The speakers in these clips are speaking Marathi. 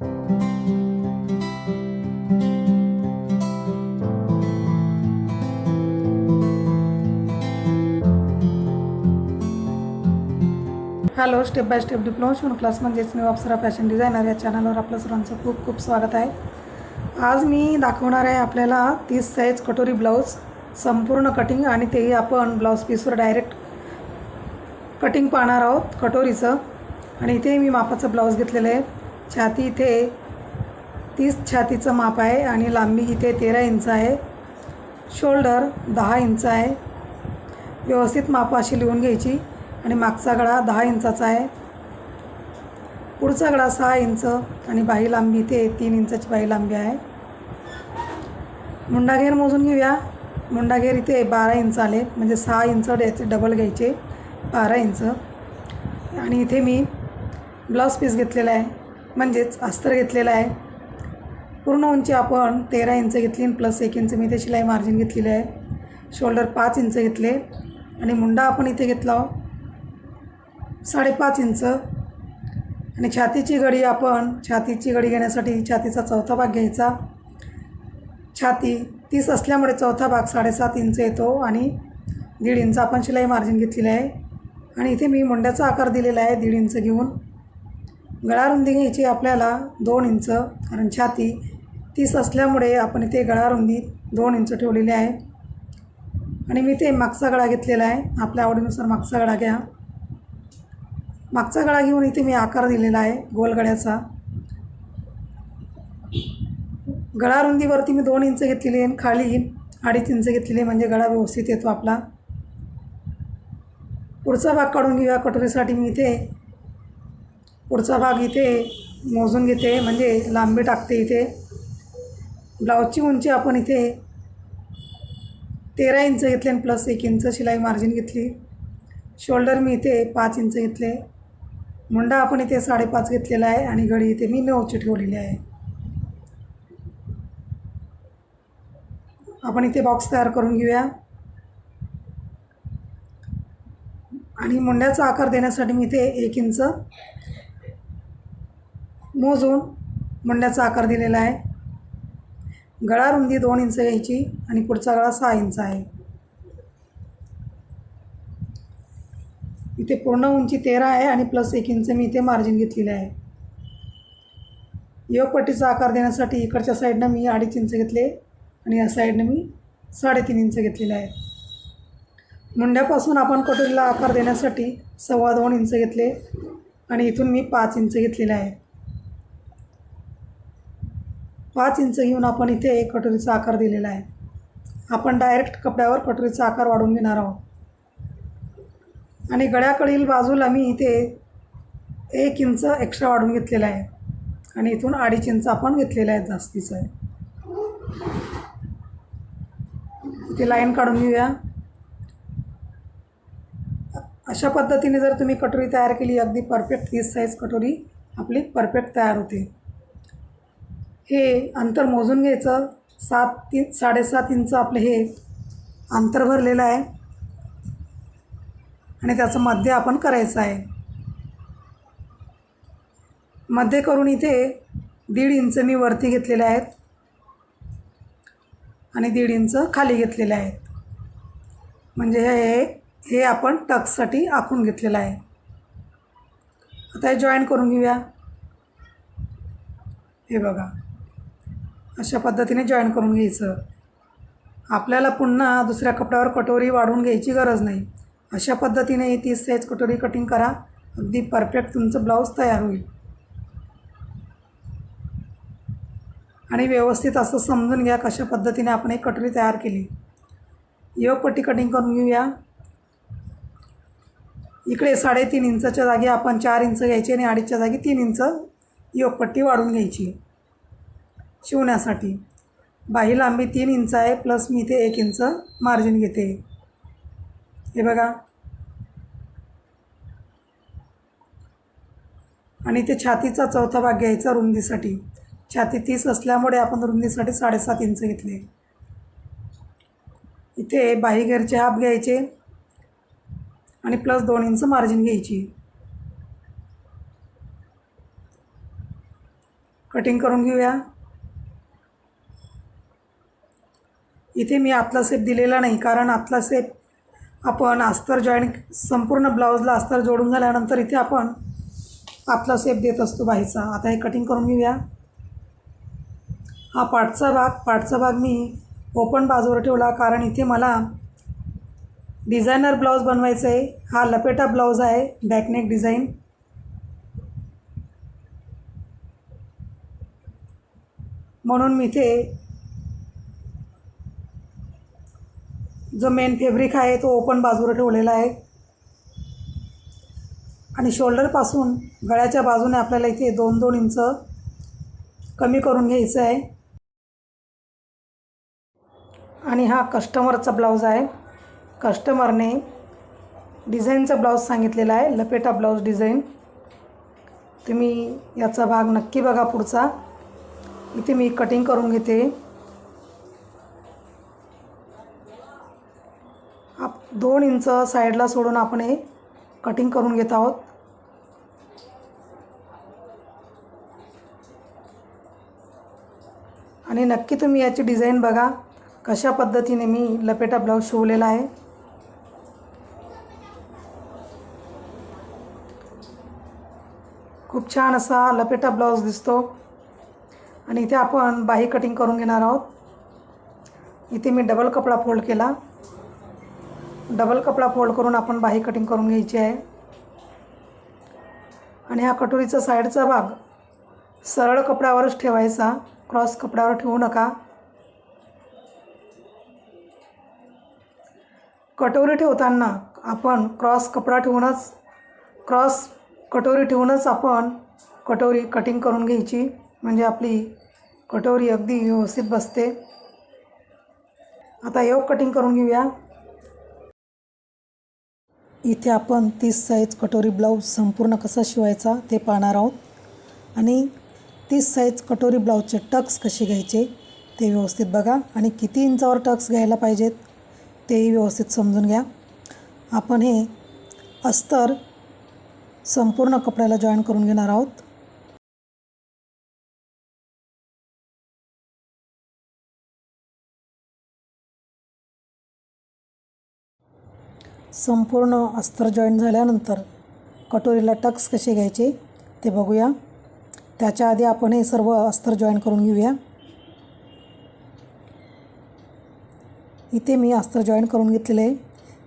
Hello step by step diploma शिवण क्लास म्हणजेच न्यू अप्सरा फॅशन डिझायनर या चॅनलवर आपलं सर्वांचं खूप खूप स्वागत आहे. आज मी दाखवणार आहे आपल्याला तीस साईज कटोरी ब्लाऊज संपूर्ण कटिंग आणि तेही आपण ब्लाऊज पीसवर डायरेक्ट कटिंग पाहणार आहोत कटोरीचं. आणि इथे मी मापाचं ब्लाऊज घेतलेलं आहे. छाती इथे तीस छातीचं माप आहे आणि लांबी इथे तेरा इंच आहे. शोल्डर दहा इंच आहे. व्यवस्थित मापं अशी लिहून घ्यायची आणि मागचा गळा दहा इंचाचा आहे. पुढचा गळा सहा इंच आणि बाही लांबी इथे तीन इंचाची बाही लांबी आहे. मुंडाघेर मोजून घेऊया. मुंडाघेर इथे बारा इंच आले म्हणजे सहा इंच द्यायचे डबल घ्यायचे बारा इंच. आणि इथे मी ब्लाऊज पीस घेतलेला आहे. म्हणजेच अस्तर घेतलेलं आहे. पूर्ण उंची आपण तेरा इंच घेतली प्लस एक इंच मी इथे शिलाई मार्जिन घेतलेली आहे. शोल्डर पाच इंच घेतले आणि मुंडा आपण इथे घेतला हो. साडेपाच इंच. आणि छातीची गडी आपण छातीची गडी घेण्यासाठी छातीचा चौथा भाग घ्यायचा. छाती तीस असल्यामुळे चौथा भाग साडेसात इंच येतो आणि दीड इंच आपण शिलाई मार्जिन घेतलेली आहे. आणि इथे मी मुंड्याचा आकार दिलेला आहे दीड इंच घेऊन. गळारुंदी घ्यायची आपल्याला दोन इंच कारण छाती तीस असल्यामुळे आपण इथे गळारुंदी दोन इंच ठेवलेली आहे. आणि मी ते मागचा गळा घेतलेला आहे. आपल्या आवडीनुसार मागचा गळा घ्या. मागचा गळा घेऊन इथे मी आकार दिलेला आहे गोल गळ्याचा. गळारुंदीवरती मी दोन इंच घेतलेली आहे खाली अडीच इंच घेतलेली आहे म्हणजे गळा व्यवस्थित येतो आपला. पुढचा भाग काढून घेऊया कटोरीसाठी मी इथे पुढचा भाग इथे मोजून घेते म्हणजे लांबी टाकते इथे. ब्लाऊजची उंची आपण इथे तेरा इंच घेतले आणि प्लस एक इंच शिलाई मार्जिन घेतली. शोल्डर मी इथे पाच इंच घेतले. मुंडा आपण इथे साडेपाच घेतलेला आहे आणि घडी इथे मी नऊची ठेवलेली आहे. आपण इथे बॉक्स तयार करून घेऊया. आणि मुंड्याचा आकार देण्यासाठी मी इथे एक इंच मोजून मुंड्याचा आकार दिलेला आहे. गळा रुंदी दोन इंच यायची आणि पुढचा गळा सहा इंच आहे. इथे पूर्ण उंची तेरा आहे आणि प्लस एक इंच मी इथे मार्जिन घेतलेलं आहे. योगपट्टीचा आकार देण्यासाठी इकडच्या साईडनं मी अडीच इंच घेतले आणि या साईडनं मी साडेतीन इंच घेतलेले आहे. मुंड्यापासून आपण कटोरीला आकार देण्यासाठी सव्वा दोन इंच घेतले आणि इथून मी पाच इंच घेतलेला आहे. पाच इंच घेऊन आपण इथे कटोरीचा आकार दिलेला आहे. आपण डायरेक्ट कपड्यावर कटोरीचा आकार वाढवून घेणार आहोत. आणि गळ्याकडील बाजूला मी इथे एक इंच एक्स्ट्रा वाढून घेतलेला आहे. आणि इथून अडीच इंच आपण घेतलेला आहे जास्तीचं आहे. इथे लाईन काढून घेऊया. अशा पद्धतीने जर तुम्ही कटोरी तयार केली अगदी परफेक्ट तीस साईज कटोरी आपली परफेक्ट तयार होते. हे अंतर मोजून घ्यायचं. सात तीन साडेसात इंच आपलं हे अंतर भरलेलं आहे. आणि त्याचं मध्य आपण करायचं आहे. मध्य करून इथे दीड इंच मी वरती घेतलेले आहेत. आणि दीड इंच खाली घेतलेले आहेत. म्हणजे हे हे आपण टक्ससाठी आखून घेतलेलं आहे. आता हे जॉईन करून घेऊया. हे बघा. अशा पद्धतीने जॉईन करून घ्यायचं. आपल्याला पुन्हा दुसऱ्या कपड्यावर कटोरी वाढवून घ्यायची गरज नाही. अशा पद्धतीने ही तीस साईज कटोरी कटिंग करा. अगदी परफेक्ट तुमचं ब्लाऊज तयार होईल. आणि व्यवस्थित असं समजून घ्या कशा पद्धतीने आपण एक कटोरी तयार केली. योगपट्टी कटिंग करून घेऊया. इकडे साडेतीन इंचाच्या जागी आपण चार इंच घ्यायची आणि अडीचच्या जागी तीन इंच योगपट्टी वाढून घ्यायची. शिवण्यासाठी. बाही लांबी तीन इंच आहे प्लस मी इथे एक इंच मार्जिन घेते. हे बघा. आणि ते छातीचा चौथा भाग घ्यायचा रुंदीसाठी. छाती तीस असल्यामुळे आपण रुंदीसाठी साडेसात इंच घेतले. इथे बाहीघरचे हाफ घ्यायचे. आणि प्लस दोन इंच मार्जिन घ्यायची. कटिंग करून घेऊया. इथे मी आतला सेप दिलेला नाही कारण आतला सेप आपण अस्तर जॉईन संपूर्ण ब्लाऊजला अस्तर जोडून झाल्यानंतर इथे आपण आतला सेप देत असतो बाईचा आता हे कटिंग करून घेऊया. हा पाठचा भाग पाठचा भाग मी ओपन बाजूवर ठेवला कारण इथे मला डिझायनर ब्लाऊज बनवायचं आहे. हा लपेटा ब्लाऊज आहे बॅकनेक डिझाईन म्हणून मी इथे जो मेन फॅब्रिक आहे तो ओपन बाजूला ठेवलेला आहे. आणि शोल्डरपासून गळ्याच्या बाजूने आपल्याला इथे दोन दोन इंच कमी करून घ्यायचं आहे. आणि हा कस्टमरचा ब्लाऊज आहे. कस्टमरने डिझाईनचा ब्लाऊज सांगितलेला आहे. लपेटा ब्लाऊज डिझाईन तुम्ही याचा भाग नक्की बघा पुढचा. इथे मी कटिंग करून घेते. दोन इंच साईडला सोडून आपण हे कटिंग करून घेत आहोत. आणि नक्की तुम्ही याची डिझाईन बघा कशा पद्धतीने मी लपेटा ब्लाऊज शिवलेला आहे. खूप छान असा लपेटा ब्लाऊज दिसतो. आणि इथे आपण बाही कटिंग करून घेणार आहोत. इथे मी डबल कपडा फोल्ड केला. डबल कपडा फोल्ड करून आपण बाही कटिंग करून घ्यायची आहे. आणि हा कटोरीचा साईडचा भाग सरळ कपड्यावरच ठेवायचा. क्रॉस कपड्यावर ठेवू नका. कटोरी ठेवताना आपण क्रॉस कपडा ठेवूनच क्रॉस कटोरी ठेवूनच आपण कटोरी कटिंग करून घ्यायची. म्हणजे आपली कटोरी अगदी व्यवस्थित बसते. आता योग कटिंग करून घेऊया. इथे आपण तीस साईज कटोरी ब्लाऊज संपूर्ण कसा शिवायचा ते पाहणार आहोत. आणि तीस साईज कटोरी ब्लाऊजचे टक्स कसे घ्यायचे ते व्यवस्थित बघा. आणि किती इंचावर टक्स घ्यायला पाहिजेत तेही व्यवस्थित समजून घ्या. आपण हे अस्तर संपूर्ण कपड्याला जॉईन करून घेणार आहोत. संपूर्ण अस्तर जॉईन झाल्यानंतर कटोरीला टक्स कसे घ्यायचे ते बघूया. त्याच्या आधी आपण हे सर्व अस्तर जॉईन करून घेऊया. इथे मी अस्तर जॉईन करून घेतलेले आहे.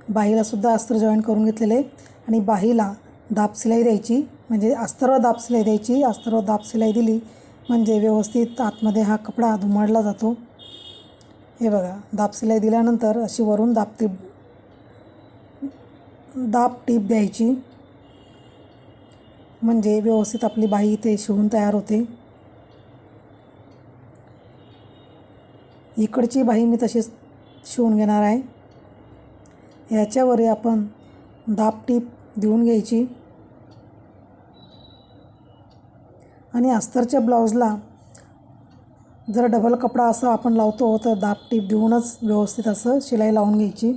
बाहीलासुद्धा अस्तर जॉईन करून घेतलेले आहे. आणि बाहीला दाब सिलाई द्यायची म्हणजे अस्तरवर दाब सिलाई द्यायची. अस्तरवर दाब सिलाई दिली म्हणजे व्यवस्थित आतमध्ये हा कपडा धुमाडला जातो. हे बघा दाबसिलाई दिल्यानंतर अशी वरून दाबती दाब टीप द्यायची. म्हणजे व्यवस्थित आपली बाई इथे शिवून तयार होते. इकडची बाही मी तशीच शिवून घेणार आहे. याच्यावर आपण दाब टीप देऊन घ्यायची. आणि अस्तरच्या ब्लाऊजला जर डबल कपडा असं आपण लावतो तर दाब टीप देऊनच व्यवस्थित असं शिलाई लावून घ्यायची.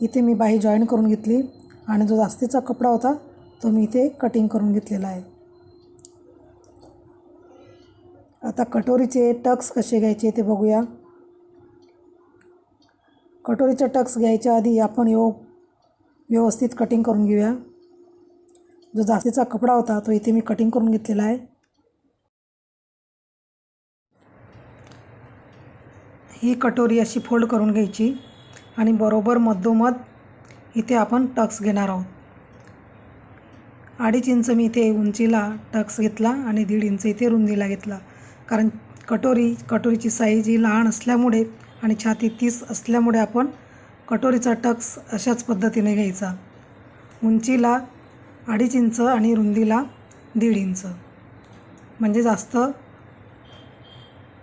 इथे मी बाही जॉईन करून घेतली आणि जो जास्तीचा कपडा होता तो मी इथे कटिंग करून घेतलेला आहे. आता कटोरीचे टक्स कसे घ्यायचे ते बघूया. कटोरीचे टक्स घ्यायच्या आधी आपण यो व्यवस्थित कटिंग करून घेऊया. जो जास्तीचा कपडा होता तो इथे मी कटिंग करून घेतलेला आहे. ही कटोरी अशी फोल्ड करून घ्यायची. आणि बरोबर मधोमध इथे आपण टक्स घेणार आहोत. अडीच इंच मी इथे उंचीला टक्स घेतला आणि दीड इंच इथे रुंदीला घेतला. कारण कटोरी कटोरीची साईज ही लहान असल्यामुळे आणि छाती तीस असल्यामुळे आपण कटोरीचा टक्स अशाच पद्धतीने घ्यायचा. उंचीला अडीच इंच आणि रुंदीला दीड इंच. म्हणजे जास्त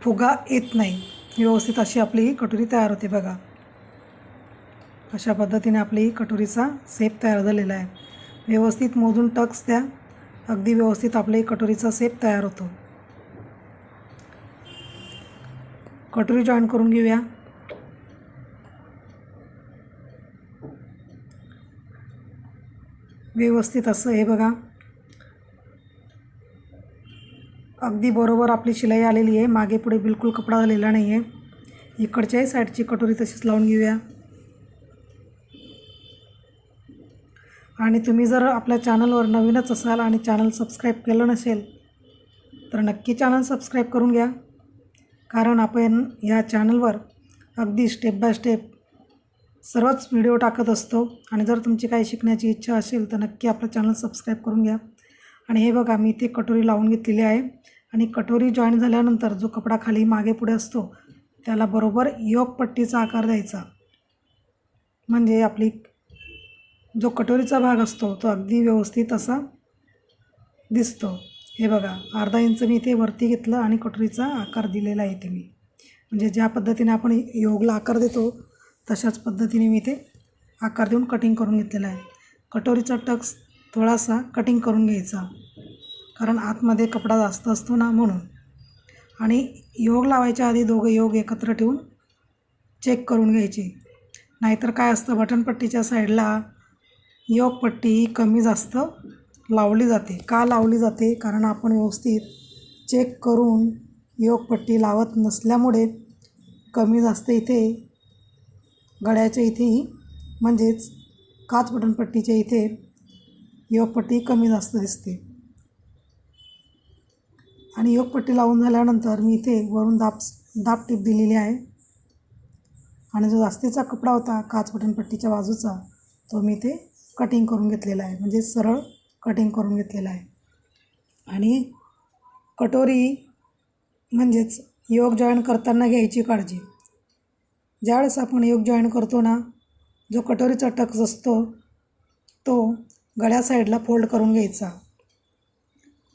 फुगा येत नाही. व्यवस्थित अशी आपली ही कटोरी तयार होते बघा. अशा पद्धतीने आपली ही कटोरीचा सेप तयार झालेला आहे. व्यवस्थित मोजून टक्स द्या. अगदी व्यवस्थित आपली कटोरीचा सेप तयार होतो. कटोरी जॉईन करून घेऊया. व्यवस्थित असं हे बघा. अगदी बरोबर आपली शिलाई आलेली आहे. मागे पुढे बिलकुल कपडा झालेला नाही आहे इकडच्याही साईडची कटोरी तशीच लावून घेऊया. आणि तुम्ही जर आपल्या चॅनलवर नवीनच असाल आणि चॅनल सबस्क्राईब केलं नसेल तर नक्की चॅनल सबस्क्राईब करून घ्या. कारण आपण या चॅनलवर अगदी स्टेप बाय स्टेप सर्वच व्हिडिओ टाकत असतो. आणि जर तुमची काही शिकण्याची इच्छा असेल तर नक्की आपलं चॅनल सबस्क्राईब करून घ्या. आणि हे बघा मी ते कटोरी लावून घेतलेली आहे. आणि कटोरी जॉईन झाल्यानंतर जो कपडा खाली मागे पुढे असतो त्याला बरोबर योग पट्टीचा आकार द्यायचा. म्हणजे आपली जो कटोरीचा भाग असतो तो अगदी व्यवस्थित असा दिसतो. हे बघा अर्धा इंच मी इथे वरती घेतलं आणि कटोरीचा आकार दिलेला आहे इथे मी. म्हणजे ज्या पद्धतीने आपण योगला आकार देतो तशाच पद्धतीने मी इथे आकार देऊन कटिंग करून घेतलेला आहे. कटोरीचा टक्स थोडासा कटिंग करून घ्यायचा कारण आतमध्ये कपडा जास्त असतो ना म्हणून. आणि योग लावायच्या आधी दोघं योग एकत्र ठेवून चेक करून घ्यायचे. नाहीतर काय असतं बटनपट्टीच्या साईडला योगपट्टी ही कमी जास्त लावली जाते. का लावली जाते? कारण आपण व्यवस्थित चेक करून योगपट्टी लावत नसल्यामुळे कमी जास्त इथे गळ्याच्या इथेही म्हणजेच काच बटनपट्टीच्या इथे योगपट्टी कमी जास्त दिसते. आणि योगपट्टी लावून झाल्यानंतर मी इथे वरून दाब दाब टीप दिलेली आहे. आणि जो जास्तीचा कपडा होता काच बटनपट्टीच्या बाजूचा तो मी इथे कटिंग करून घेतलेला आहे. म्हणजे सरळ कटिंग करून घेतलेला आहे. आणि कटोरी म्हणजेच योग जॉईन करताना घ्यायची काळजी. ज्यावेळेस आपण योग जॉईन करतो ना जो कटोरीचा टक्स असतो तो गळ्या साईडला फोल्ड करून घ्यायचा.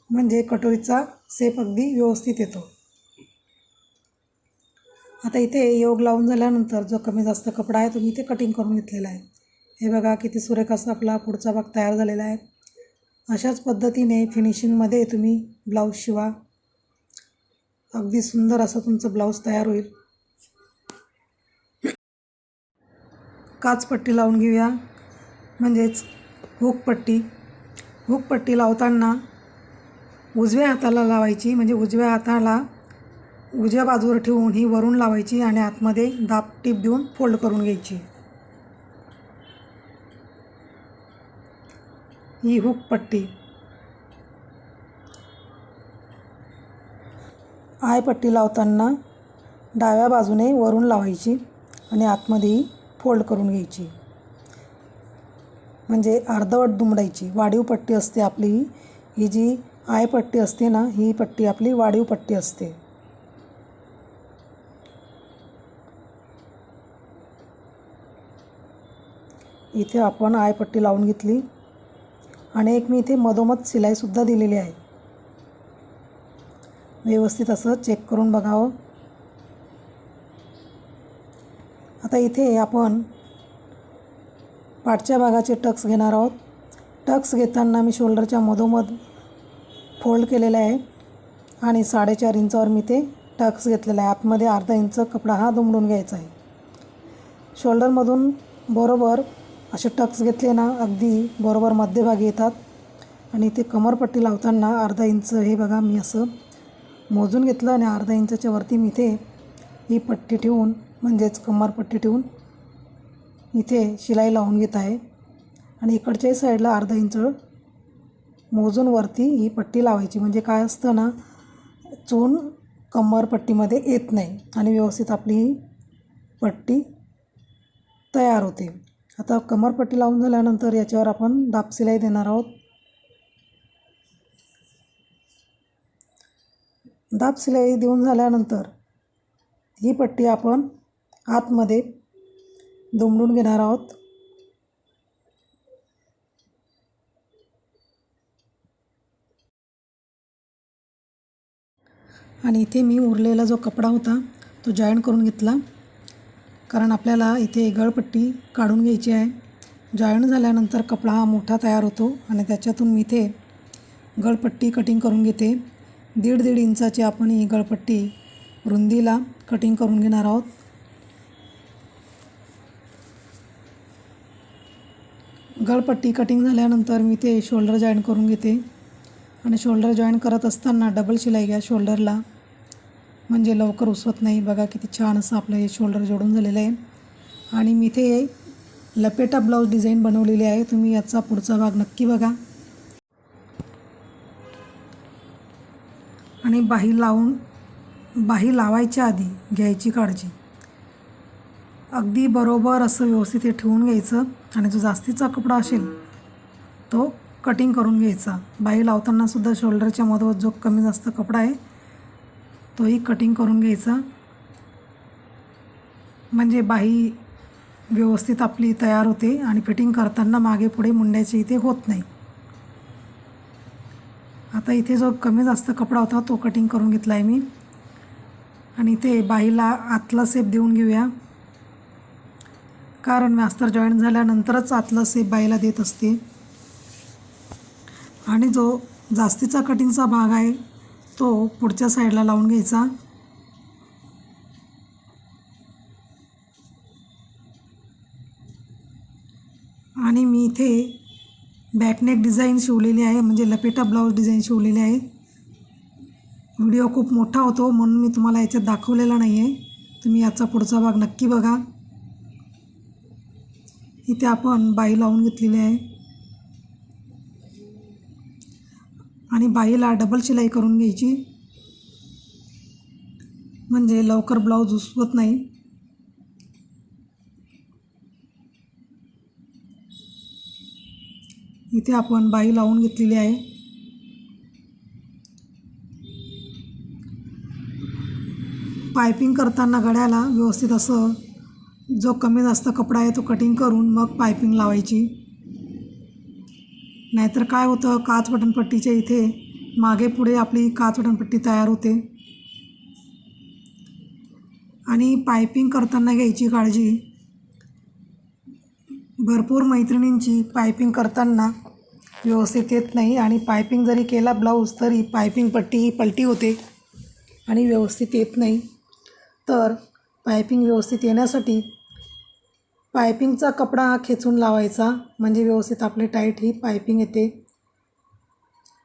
म्हणजे कटोरीचा सेप अगदी व्यवस्थित येतो. आता इथे योग लावून झाल्यानंतर जो कमी जास्त कपडा आहे तो मी इथे कटिंग करून घेतलेला आहे. हे बघा किती सुरेख असा आपला पुढचा भाग तयार झालेला आहे. अशाच पद्धतीने फिनिशिंगमध्ये तुम्ही ब्लाऊज शिवा. अगदी सुंदर असं तुमचं ब्लाऊज तयार होईल. काचपट्टी लावून घेऊया. म्हणजेच हुकपट्टी हुकपट्टी लावताना उजव्या हाताला लावायची म्हणजे उजव्या हाताला उजव्या बाजूवर ठेवून ही वरून लावायची आणि आतमध्ये दाब टीप देऊन फोल्ड करून घ्यायची. ही हुक पट्टी. आयपट्टी लावताना डाव्या बाजूने वरून लावायची आणि आतमध्येही फोल्ड करून घ्यायची. म्हणजे अर्धवट दुमडायची. वाढीव पट्टी असते आपली. ही जी आय पट्टी असते ना ही पट्टी आपली वाढीव पट्टी असते. इथे आपण आयपट्टी लावून घेतली. आणि एक मी इथे मधोमध शिलाईसुद्धा दिलेली आहे. व्यवस्थित असं चेक करून बघावं. आता इथे आपण पाठच्या भागाचे टक्स घेणार आहोत. टक्स घेताना मी शोल्डरच्या मधोमध फोल्ड केलेला आहे आणि साडेचार इंचावर मी ते टक्स घेतलेला आहे. आतमध्ये अर्धा इंच कपडा हा दुमडून घ्यायचा आहे. शोल्डरमधून बरोबर असे टक्स घेतले ना अगदी बरोबर मध्यभागी येतात. आणि ते कमरपट्टी लावताना अर्धा इंच हे बघा मी असं मोजून घेतलं आणि अर्धा इंचाच्या वरती मी इथे ही पट्टी ठेवून म्हणजेच कमरपट्टी ठेवून इथे शिलाई लावून घेत आहे. आणि इकडच्याही साईडला अर्धा इंच मोजून वरती ही पट्टी लावायची. म्हणजे काय असतं ना चून कमरपट्टीमध्ये येत नाही आणि व्यवस्थित आपली ही पट्टी तयार होते. आता कमरपट्टी लावून झाल्यानंतर याच्यावर आपण दाब देणार आहोत. दाब देऊन झाल्यानंतर ही पट्टी आपण आतमध्ये दुमडून घेणार आहोत. आणि इथे मी उरलेला जो कपडा होता तो जॉईन करून घेतला. कारण आपल्याला इथे गळपट्टी काढून घ्यायची आहे. जॉईन झाल्यानंतर कपडा हा मोठा तयार होतो आणि त्याच्यातून मी इथे गळपट्टी कटिंग करून घेते. दीड दीड इंचाची आपण ही गळपट्टी रुंदीला कटिंग करून घेणार आहोत. गळपट्टी कटिंग झाल्यानंतर मी ते शोल्डर जॉईन करून घेते. आणि शोल्डर जॉईन करत असताना डबल शिलाई घ्या शोल्डरला म्हणजे लवकर उसवत नाही. बघा किती छान असं आपलं हे शोल्डर जोडून झालेलं आहे. आणि मी इथे लपेटा ब्लाऊज डिझाईन बनवलेली आहे. तुम्ही याचा पुढचा भाग नक्की बघा. आणि बाही लावून बाही लावायच्या आधी घ्यायची काळजी. अगदी बरोबर असं व्यवस्थित हे ठेवून घ्यायचं. आणि जो जास्तीचा कपडा असेल तो कटिंग करून घ्यायचा. बाही लावतानासुद्धा शोल्डरच्या मधोमध जो कमी जास्त कपडा आहे तोही कटिंग करून घ्यायचा. म्हणजे बाही व्यवस्थित आपली तयार होते आणि फिटिंग करताना मागे पुढे मुंड्याचे इथे होत नाही. आता इथे जो कमी जास्त कपडा होता तो कटिंग करून घेतला आहे मी. आणि इथे बाईला आतला सेप देऊन घेऊया. कारण मास्तर जॉईन झाल्यानंतरच आतला सेप बाईला देत असते. आणि जो जास्तीचा कटिंगचा भाग आहे तो पुढच्या साईडला लावून घ्यायचा. आणि मी इथे बॅकनेक डिझाईन शिवलेली आहे म्हणजे लपेटा ब्लाऊज डिझाईन शिवलेली आहे. व्हिडिओ खूप मोठा होतो म्हणून मी तुम्हाला याच्यात दाखवलेला नाही आहे तुम्ही याचा पुढचा भाग नक्की बघा. इथे आपण बाई लावून घेतलेली आहे. आणि बाईला डबल शिलाई करून घ्यायची. म्हणजे लवकर ब्लाऊज उसवत नाही. इथे आपण बाई लावून घेतलेली आहे. पायपिंग करताना गळ्याला व्यवस्थित असं जो कमी जास्त कपडा आहे तो कटिंग करून मग पायपिंग लावायची. नाहीतर काय होतं? काच बटनपट्टीच्या इथे मागे पुढे आपली काच बटनपट्टी तयार होते. आणि पायपिंग करताना घ्यायची काळजी. भरपूर मैत्रिणींची पायपिंग करताना व्यवस्थित येत नाही आणि पायपिंग जरी केला ब्लाऊज तरी पायपिंग पट्टी ही पलटी होते आणि व्यवस्थित येत नाही. तर पायपिंग व्यवस्थित येण्यासाठी पायपिंगचा कपडा हा खेचून लावायचा म्हणजे व्यवस्थित आपली टाईट ही पायपिंग येते.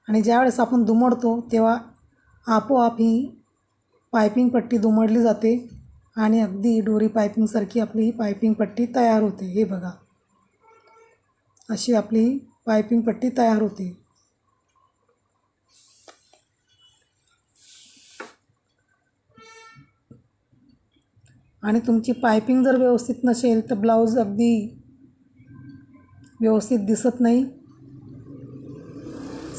आणि ज्यावेळेस आपण दुमडतो तेव्हा आपोआप ही पायपिंग पट्टी दुमडली जाते आणि अगदी डोरी पायपिंगसारखी आपली ही पायपिंग पट्टी तयार होते. हे बघा. अशी आपली पायपिंग पट्टी तयार होते. आणि तुमची पायपिंग जर व्यवस्थित नसेल तर ब्लाऊज अगदी व्यवस्थित दिसत नाही.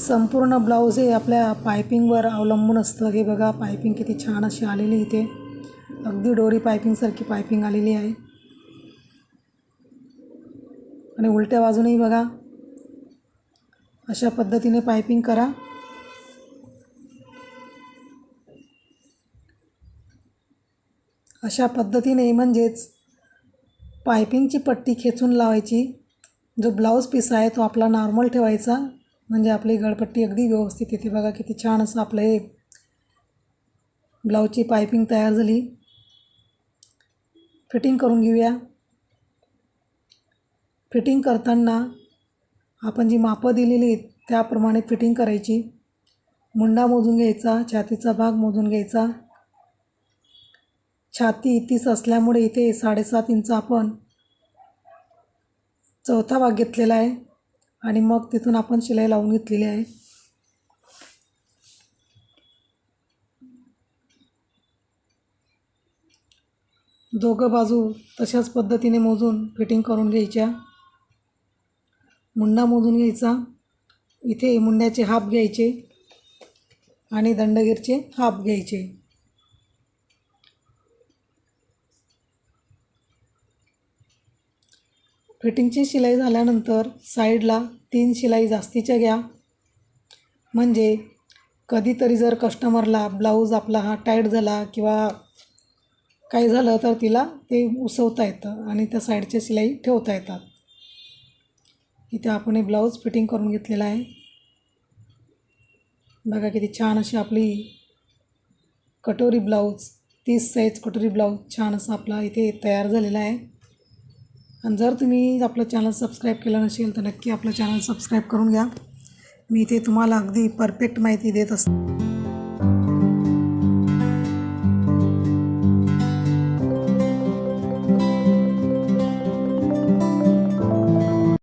संपूर्ण ब्लाऊज हे आपल्या पायपिंगवर अवलंबून असतं. हे बघा पायपिंग किती छान अशी आलेली इथे. अगदी डोरी पायपिंगसारखी पायपिंग आलेली आहे. आणि उलट्या बाजूनही बघा अशा पद्धतीने पायपिंग करा. अशा पद्धतीने म्हणजेच पायपिंगची पट्टी खेचून लावायची. जो ब्लाऊज पीस आहे तो आपला नॉर्मल ठेवायचा. म्हणजे आपली गळपट्टी अगदी व्यवस्थित येते. बघा किती छान असं आपलं हे ब्लाऊजची पायपिंग तयार झाली. फिटिंग करून घेऊया. फिटिंग करताना आपण जी मापं दिलेली आहेत त्याप्रमाणे फिटिंग करायची. मुंडा मोजून घ्यायचा छातीचा भाग मोजून घ्यायचा. छाती तीस असल्यामुळे इथे साडेसात इंच आपण चौथा भाग घेतलेला आहे. आणि मग तिथून आपण शिलाई लावून घेतलेली आहे. दोघं बाजू तशाच पद्धतीने मोजून फिटिंग करून घ्यायच्या. मुंडा मोजून घ्यायचा. इथे मुंड्याचे हाफ घ्यायचे आणि दंडगीरचे हाफ घ्यायचे. फिटिंगची शिलाई झाल्यानंतर साईडला तीन शिलाई जास्तीच्या घ्या. म्हणजे कधीतरी जर कस्टमरला ब्लाऊज आपला हा टाईट झाला किंवा काही झालं तर तिला ते उसवता येतं आणि त्या साईडच्या शिलाई ठेवता येतात. इथे आपण हे ब्लाऊज फिटिंग करून घेतलेला आहे. बघा किती छान अशी आपली कटोरी ब्लाऊज तीस साईज कटोरी ब्लाऊज छान असा आपला इथे तयार झालेला आहे. आणि जर तुम्ही आपलं चॅनल सबस्क्राईब केलं नसेल तर नक्की आपलं चॅनल सबस्क्राईब करून घ्या. मी इथे तुम्हाला अगदी परफेक्ट माहिती देत असते.